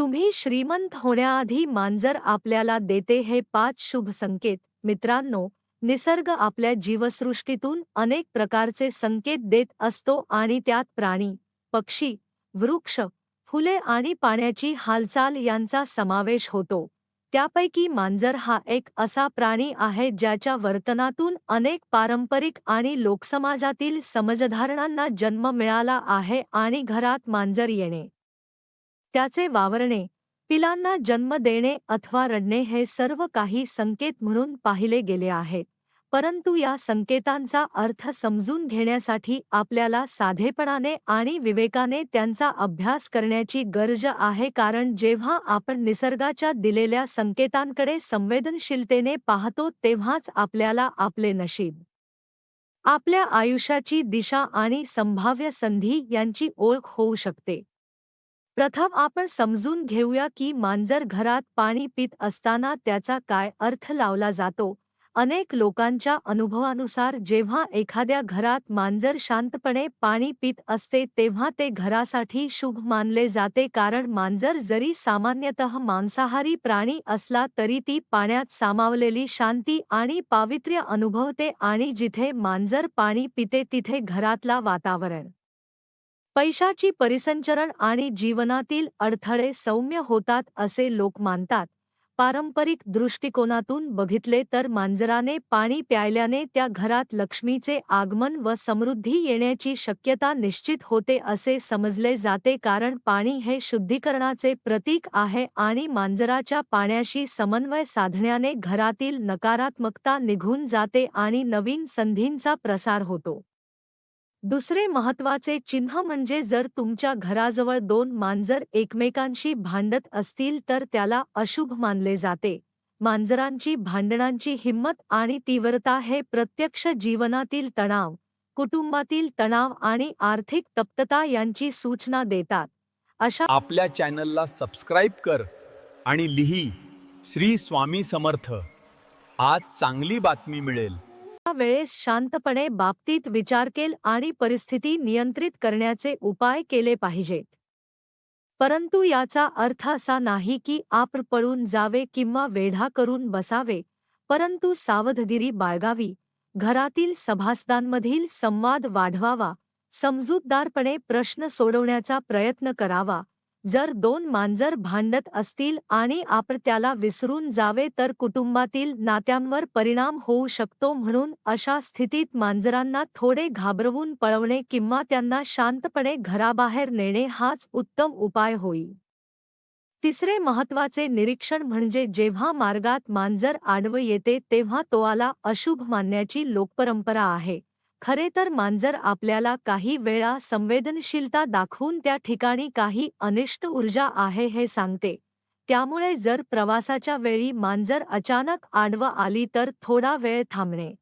तुम्ही श्रीमंत होण्याआधी मांजर आपल्याला देते हे पाच शुभ संकेत. मित्रांनो निसर्ग आपल्या जीवसृष्टीतून अनेक प्रकारचे संकेत देत असतो आणि त्यात प्राणी पक्षी वृक्ष फुले आणि पाण्याची हालचाल यांचा समावेश होतो. त्यापैकी मांजर हा एक असा प्राणी आहे ज्याच्या वर्तनातून अनेक पारंपरिक आणि लोकसमाजातील समजधारणांना जन्म मिळाला आहे आणि घरात मांजर येणे. त्याचे वावरणे पिलांना जन्म देणे अथवा रडणे हे सर्व काही संकेत म्हणून पाहिले गेले आहेत. परंतु या संकेतांचा अर्थ समजून घेण्यासाठी आपल्याला साधेपणाने आणि विवेकाने त्यांचा अभ्यास करण्याची गरज आहे कारण जेव्हा आपण निसर्गाच्या दिलेल्या संकेतांकडे संवेदनशीलतेने पाहतो तेव्हाच आपल्याला आपले नशीब आपल्या आयुष्याची दिशा आणि संभाव्य संधी यांची ओळख होऊ शकते. प्रथम आपण समजून घेऊया की मांजर घरात पाणी पित असताना त्याचा काय अर्थ लावला जातो. अनेक लोकांच्या अनुभवानुसार जेव्हा एखाद्या घरात मांजर शांतपणे पाणी पित असते तेव्हा ते घरासाठी शुभ मानले जाते कारण मांजर जरी सामान्यतः मांसाहारी प्राणी असला तरी ती पाण्यात सामावलेली शांती आणि पावित्र्य अनुभवते आणि जिथे मांजर पाणी पिते तिथे घरातला वातावरण पैशाची परिसंचरण आणि जीवनातील अडथळे सौम्य होतात असे लोक मानतात. पारंपरिक दृष्टिकोनातून बघितले तर मांजराने पाणी प्यायल्याने त्या घरात लक्ष्मीचे आगमन व समृद्धी येण्याची शक्यता निश्चित होते असे समजले जाते कारण पाणी हे शुद्धीकरणाचे प्रतीक आहे आणि मांजराच्या पाण्याशी समन्वय साधण्याने घरातील नकारात्मकता निघून जाते आणि नवीन संधींचा प्रसार होतो. दुसरे महत्त्वाचे चिन्ह म्हणजे जर तुमच्या घराजवळ दोन मांजर एकमेकांशी भांडत असतील तर त्याला अशुभ मानले जाते. मांजरांची भांडणांची हिंमत आणि तीव्रता हे प्रत्यक्ष जीवनातील तणाव कुटुंबातील तणाव आणि आर्थिक तप्तता यांची सूचना देतात. अशा आपल्या चॅनलला सबस्क्राईब कर आणि लिही श्री स्वामी समर्थ. आज चांगली बातमी मिळेल. वेळेस शांतपणे बाबतीत विचार केल आणि परिस्थिती नियंत्रित करण्याचे उपाय केले पाहिजेत. परंतु याचा अर्थ असा नाही की आपण पळून जावे किंवा वेढा करून बसावे परंतु सावधगिरी बाळगावी घरातील सभासदांमधील संवाद वाढवावा समजूतदारपणे प्रश्न सोडवण्याचा प्रयत्न करावा जर दोन मांजर भांडत असतील आणि आपण त्याला विसरून जावे तर कुटुंबातील नात्यांवर परिणाम होऊ शकतो म्हणून अशा स्थितीत मांजरांना थोडे घाबरवून पळवणे किंवा त्यांना शांतपणे घराबाहेर नेणे हाच उत्तम उपाय होईल तिसरे महत्त्वाचे निरीक्षण म्हणजे जेव्हा मार्गात मांजर आडवं येते तेव्हा तो आला अशुभ मानण्याची लोकपरंपरा आहे. खरे तर मांजर आपल्याला काही वेळा संवेदनशीलता दाखवून त्या ठिकाणी काही अनिष्ट ऊर्जा आहे हे सांगते. त्यामुळे जर प्रवासाच्या वेळी मांजर अचानक आडवं आली तर थोडा वेळ थांबणे.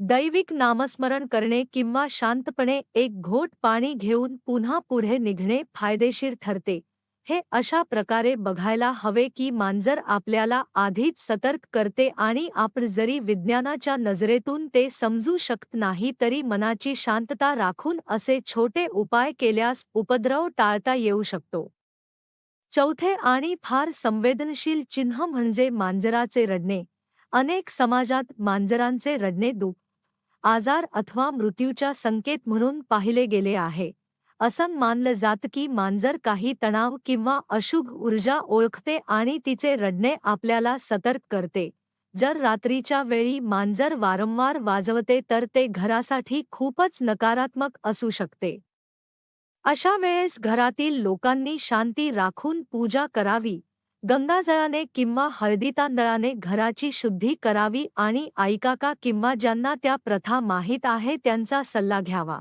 दैविक नामस्मरण करणे किंवा शांतपणे एक घोट पाणी घेऊन पुन्हा पुढे निघणे फायदेशीर ठरते. हे अशा प्रकारे बघायला हवे की मांजर आपल्याला आधीच सतर्क करते आणि आपण जरी विज्ञानाच्या नजरेतून ते समजू शकत नाही तरी मनाची शांतता राखून असे छोटे उपाय केल्यास उपद्रव टाळता येऊ शकतो. चौथे आणि फार संवेदनशील चिन्ह म्हणजे मांजराचे रडणे. अनेक समाजात मांजरांचे रडणे दुःख आजार अथवा मृत्यूच्या संकेत म्हणून पाहिले गेले आहे. असं मानलं जात की मांजर काही तणाव किंवा अशुभ ऊर्जा ओळखते आणि तिचे रडणे आपल्याला सतर्क करते. जर रात्रीच्या वेळी मांजर वारंवार वाजवते तर ते घरासाठी खूपच नकारात्मक असू शकते. अशा वेळेस घरातील लोकांनी शांती राखून पूजा करावी. गंगाजळाने किंवा हळदी तांदळाने घराची शुद्धी करावी आणि आईकाका किंवा ज्यांना त्या प्रथा माहीत आहे त्यांचा सल्ला घ्यावा.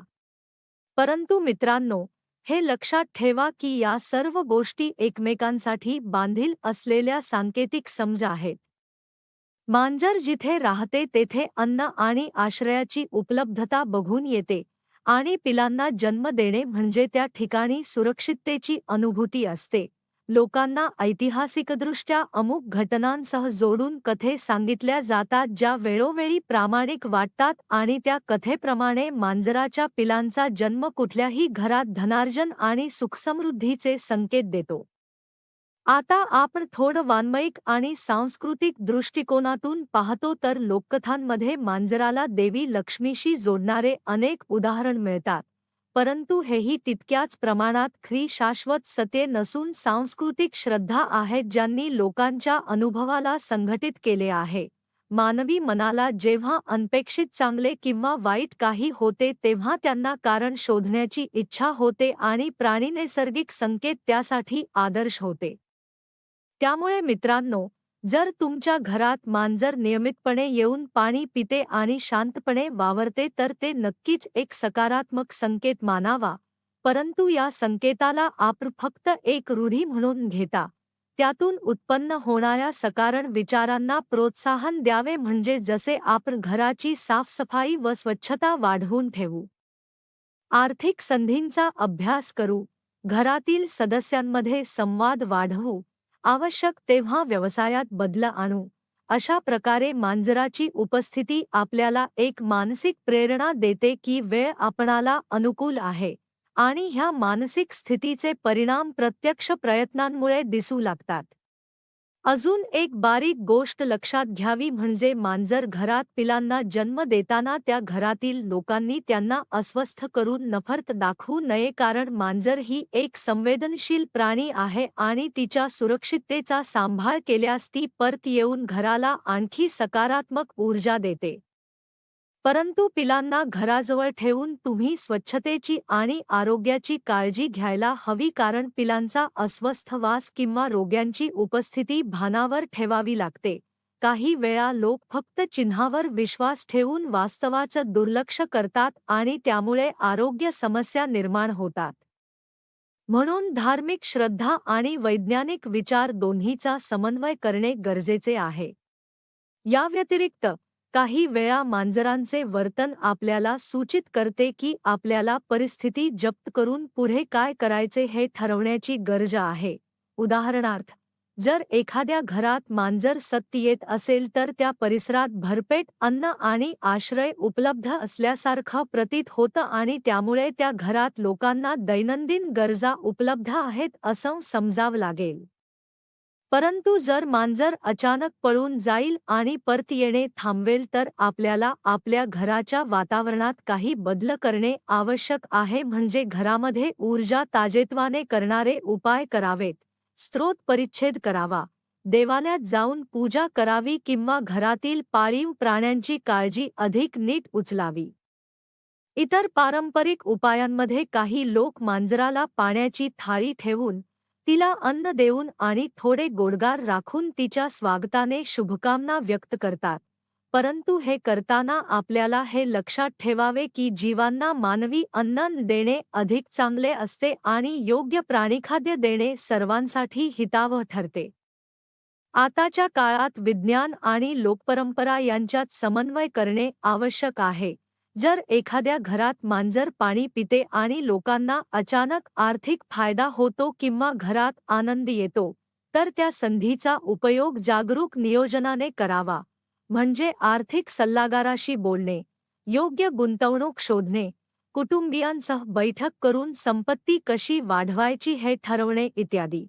परंतु मित्रांनो हे लक्षात ठेवा की या सर्व गोष्टी एकमेकांसाठी बांधील असलेल्या सांकेतिक समज आहेत. मांजर जिथे राहते तेथे अन्न आणि आश्रयाची उपलब्धता बघून येते आणि पिलांना जन्म देणे म्हणजे त्या ठिकाणी सुरक्षिततेची अनुभूती असते. लोकांना ऐतिहासिकदृष्ट्या अमुक घटनांसह जोडून कथे सांगितल्या जातात ज्या वेळोवेळी प्रामाणिक वाटतात आणि त्या कथेप्रमाणे मांजराच्या पिलांचा जन्म कुठल्याही घरात धनार्जन आणि सुखसमृद्धीचे संकेत देतो. आता आपण थोडं वाङ्मयिक आणि सांस्कृतिक दृष्टिकोनातून पाहतो तर लोककथांमध्ये मांजराला देवी लक्ष्मीशी जोडणारे अनेक उदाहरण मिळतात. परंतु हेही तितक्याच प्रमाणात ख्री शाश्वत सते नसून सांस्कृतिक श्रद्धा आहेत ज्यांनी लोकांच्या अनुभवाला संघटित केले आहे. मानवी मनाला जेव्हा अनपेक्षित चांगले किंवा वाईट काही होते तेव्हा त्यांना कारण शोधण्याची इच्छा होते आणि प्राणी नैसर्गिक संकेत त्यासाठी आदर्श होते. त्यामुळे मित्रांनो जर तुमच्या घरात मांजर नियमितपणे येऊन पाणी पिते आणि शांतपणे वावरते तर ते नक्कीच एक सकारात्मक संकेत मानावा. परंतु या संकेताला आपण फक्त एक रूढी म्हणून घेता. त्यातून उत्पन्न होणाऱ्या सकारण विचारांना प्रोत्साहन द्यावे म्हणजे जसे आपण घराची साफसफाई व स्वच्छता वाढवून ठेवू. आर्थिक संधींचा अभ्यास करू. घरातील सदस्यांमध्ये संवाद वाढवू. आवश्यक तेव्हा व्यवसायात बदल आणू. अशा प्रकारे मांजराची उपस्थिती आपल्याला एक मानसिक प्रेरणा देते की वेळ आपणाला अनुकूल आहे आणि ह्या मानसिक स्थितीचे परिणाम प्रत्यक्ष प्रयत्नांमुळे दिसू लागतात. अजून एक बारीक गोष्ट लक्षात घ्यावी म्हणजे मांजर घरात पिलांना जन्म देताना त्या घरातील लोकांनी त्यांना अस्वस्थ करून नफरत दाखवू नये कारण मांजर ही एक संवेदनशील प्राणी आहे आणि तिच्या सुरक्षिततेचा सांभाळ केल्यास ती परत येऊन घराला आणखी सकारात्मक ऊर्जा देते. परंतु पिलांना घराजवळ ठेवून तुम्ही स्वच्छतेची आणि आरोग्याची काळजी घ्यायला हवी कारण पिलांचा अस्वस्थ वास किंवा रोग्यांची उपस्थिती भानावर ठेवावी लागते. काही वेळा लोक फक्त चिन्हावर विश्वास ठेवून वास्तवाचं दुर्लक्ष करतात आणि त्यामुळे आरोग्य समस्या निर्माण होतात. म्हणून धार्मिक श्रद्धा आणि वैज्ञानिक विचार दोन्हीचा समन्वय करणे गरजेचे आहे. या व्यतिरिक्त काही वेळा मांजरांचे वर्तन आपल्याला सूचित करते की आपल्याला परिस्थिती जप्त करून पुढे काय करायचे हे ठरवण्याची गरज आहे. उदाहरणार्थ जर एखाद्या घरात मांजर सत्य येत असेल तर त्या परिसरात भरपेट अन्न आणि आश्रय उपलब्ध असल्यासारखं प्रतीत होतं आणि त्यामुळे त्या घरात लोकांना दैनंदिन गरजा उपलब्ध आहेत असं समजावं लागेल. परंतु जर मांजर अचानक पळून जाईल आणि परत येणे थांबवेल तर आपल्याला आपल्या घराच्या वातावरणात काही बदल करणे आवश्यक आहे म्हणजे घरामध्ये ऊर्जा ताजेत्वाने करणारे उपाय करावेत. स्त्रोत परिच्छेद करावा. देवालयात जाऊन पूजा करावी किंवा घरातील पाळीव प्राण्यांची काळजी अधिक नीट उचलावी. इतर पारंपरिक उपायांमध्ये काही लोक मांजराला पाण्याची थाळी ठेवून तिला अन्न देऊन आणि थोडे गोडगार राखून तिच्या स्वागताने शुभकामना व्यक्त करतात. परंतु हे करताना आपल्याला हे लक्षात ठेवावे की जीवांना मानवी अन्न देणे अधिक चांगले असते आणि योग्य प्राणीखाद्य देणे सर्वांसाठी हितावह ठरते. आताच्या काळात विज्ञान आणि लोकपरंपरा यांच्यात समन्वय करणे आवश्यक आहे. जर एखाद्या घरात मांजर पाणी पिते आणि लोकांना अचानक आर्थिक फायदा होतो किंवा घरात आनंद येतो तर त्या संधीचा उपयोग जागरूक नियोजनाने करावा. म्हणजे आर्थिक सल्लागाराशी बोलणे योग्य गुंतवणूक शोधणे कुटुंबियांसह बैठक करून संपत्ती कशी वाढवायची हे ठरवणे इत्यादी.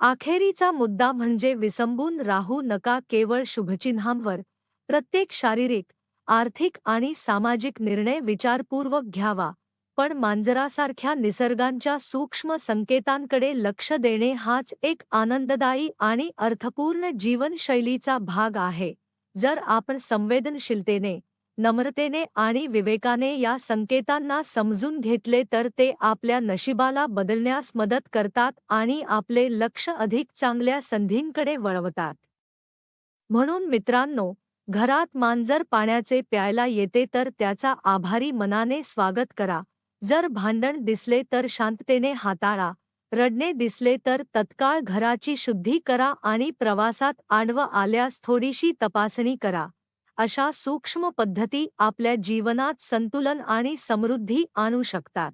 अखेरीचा मुद्दा म्हणजे विसंबून राहू नका केवळ शुभचिन्हांवर. प्रत्येक शारीरिक आर्थिक आणि सामाजिक निर्णय विचारपूर्वक घ्यावा. पण मांजरासारख्या निसर्गांच्या सूक्ष्म संकेतांकडे लक्ष देणे हाच एक आनंददायी आणि अर्थपूर्ण जीवनशैलीचा भाग आहे. जर आपण संवेदनशीलतेने नम्रतेने आणि विवेकाने या संकेतांना समजून घेतले तर ते आपल्या नशिबाला बदलण्यास मदत करतात आणि आपले लक्ष अधिक चांगल्या संधींकडे वळवतात. म्हणून मित्रांनो घरात मांजर पाण्याचे प्यायला येते तर त्याचा आभारी मनाने स्वागत करा. जर भांडण दिसले तर शांततेने हाताळा. रडणे दिसले तर तत्काळ घराची शुद्धी करा आणि प्रवासात आडवं आल्यास थोडीशी तपासणी करा. अशा सूक्ष्म पद्धती आपल्या जीवनात संतुलन आणि समृद्धी आणू शकतात.